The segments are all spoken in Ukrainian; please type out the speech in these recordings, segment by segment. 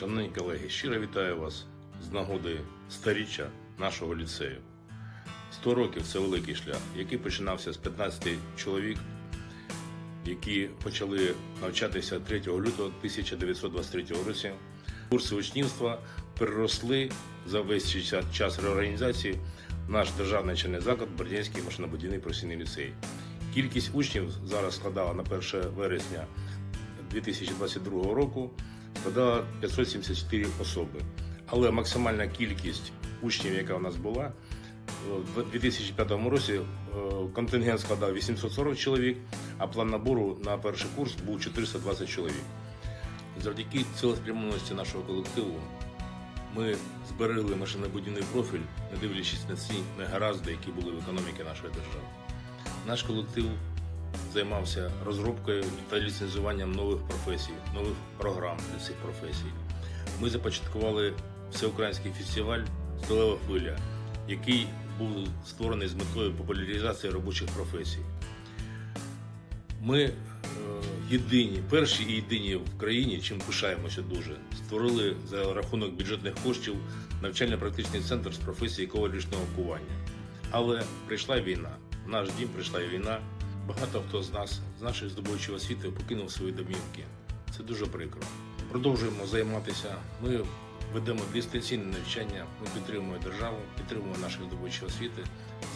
Шановні колеги, щиро вітаю вас з нагоди старіччя нашого ліцею. 100 років це великий шлях, який починався з 15 чоловік, які почали навчатися 3 лютого 1923 році. Курси учнівства переросли за весь час реорганізації наш державний навчальний заклад Бердянський машинобудівний професійний ліцей. Кількість учнів зараз складала на 1 вересня 2022 року складала 574 особи. Але максимальна кількість учнів, яка у нас була, в 2005 році е, контингент складав 840 чоловік, а план набору на перший курс був 420 чоловік. Завдяки цілеспрямованості нашого колективу ми зберегли машинобудівний профіль, не дивлячись на ці негаразди, які були в економіці нашої держави. Наш колектив займався розробкою та ліцензуванням нових професій, нових програм для цих професій. Ми започаткували всеукраїнський фестиваль Столева хвиля, який був створений з метою популяризації робочих професій. Ми е, єдині, перші і єдині в країні, чим пишаємося дуже, створили за рахунок бюджетних коштів навчально-практичний центр з професії екологічного кування. Але прийшла війна, в наш дім прийшла війна. Багато хто з нас, з нашої здобувачої освіти, покинув свої домівки. Це дуже прикро. Продовжуємо займатися. Ми ведемо дистанційне навчання, ми підтримуємо державу, підтримуємо наших здобувачів освіти,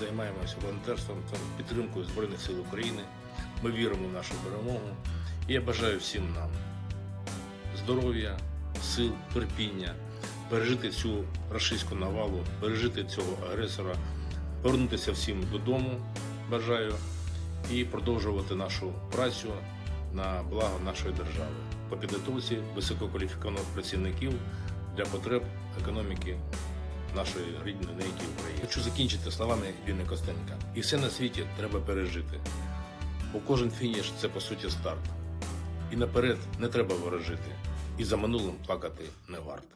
займаємося волонтерством та підтримкою Збройних сил України. Ми віримо в нашу перемогу. І я бажаю всім нам здоров'я, сил, терпіння, пережити цю рашистську навалу, пережити цього агресора, повернутися всім додому. Бажаю і продовжувати нашу працю на благо нашої держави по підготовці висококваліфікованих працівників для потреб економіки нашої рідної неньки України. Хочу закінчити словами Ліни Костенка. І все на світі треба пережити. Бо кожен фініш це по суті старт. І наперед не треба ворожити. І за минулим плакати не варто.